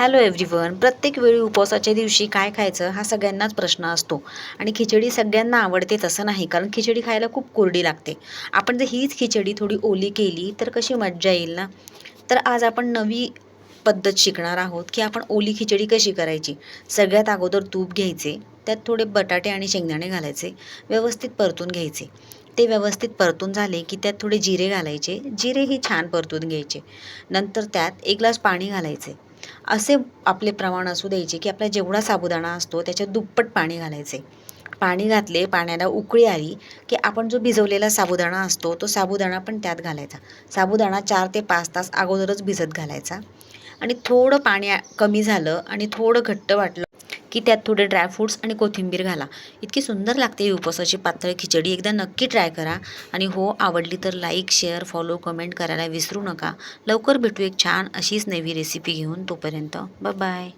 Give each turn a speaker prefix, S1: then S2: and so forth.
S1: Hello everyone प्रत्येक वेळी उपवासाच्या दिवशी काय खायचं हा सगळ्यांनाच प्रश्न असतो. आणि खिचडी सगळ्यांना आवडते तसं नाही कारण खिचडी खायला खूप कोरडी लागते. आपण जर हीच खिचडी थोडी ओली केली तर कशी मज्जा येईल ना? तर आज आपण नवी पद्धत शिकणार आहोत की आपण ओली खिचडी कशी करायची. सगळ्यात अगोदर तूप घ्यायचे त्यात थोडे बटाटे आणि शेंगदाणे घालायचे व्यवस्थित परतून घ्यायचे. ते व्यवस्थित परतून झाले की त्यात थोडे जिरे घालायचे. जिरे ही छान परतून घ्यायचे. नंतर त्यात एक ग्लास पाणी घालायचे. असे आपले प्रमाण असू द्यायचे की आपला जेवढा साबुदाणा असतो त्याच्यात दुप्पट पाणी घालायचे. पाणी घातले पाण्याला उकळी आली की आपण जो भिजवलेला साबुदाणा असतो तो साबुदाणा पण त्यात घालायचा. साबुदाणा चार ते पाच तास अगोदरच भिजत घालायचा. आणि थोडं पाणी कमी झालं आणि थोडं घट्ट वाटलं की त्यात थोडे ड्रायफ्रूट्स आणि कोथिंबीर घाला. इतकी सुंदर लागते ही उपवासाची पातळ खिचडी. एकदा नक्की ट्राय करा. आणि हो आवडली तर लाईक शेअर फॉलो कमेंट करायला विसरू नका. लवकर भेटू एक छान अशीच नवी रेसिपी घेऊन तोपर्यंत. बाय